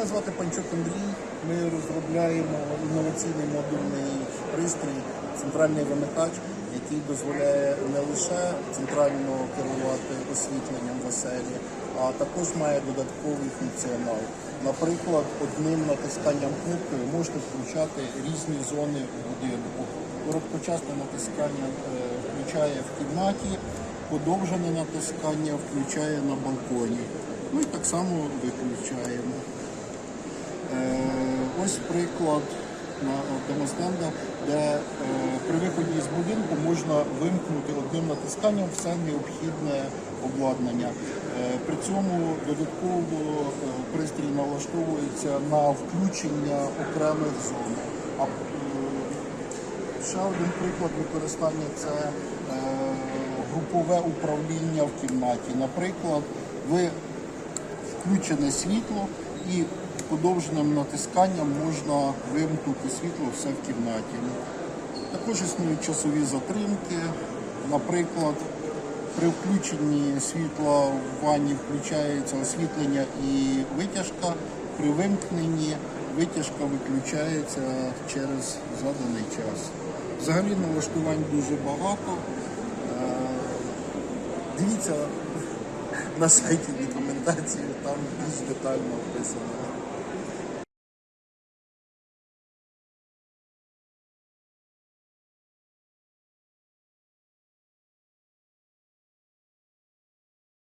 Мене звати Панчук Андрій. Ми розробляємо інноваційний модульний пристрій, центральний вимикач, який дозволяє не лише центрально керувати освітленням в оселі, а також має додатковий функціонал. Наприклад, одним натисканням кнопкою можете включати різні зони будинку. Короткочасне натискання е, включає в кімнаті, подовжене натискання включає на балконі. І так само виключаємо. Ось приклад на демостенда, де е, при виході з будинку можна вимкнути одним натисканням все необхідне обладнання. Е, При цьому додатково е, пристрій налаштовується на включення окремих зон. А, Ще один приклад використання це групове управління в кімнаті. Наприклад, ви включене світло і подовженим натисканням можна вимкнути світло все в кімнаті. Також існують часові затримки. Наприклад, при включенні світла в ванні включається освітлення і витяжка. При вимкненні витяжка виключається через заданий час. Взагалі налаштувань дуже багато. Е, Дивіться на сайті рекомендації, там більш детально описано.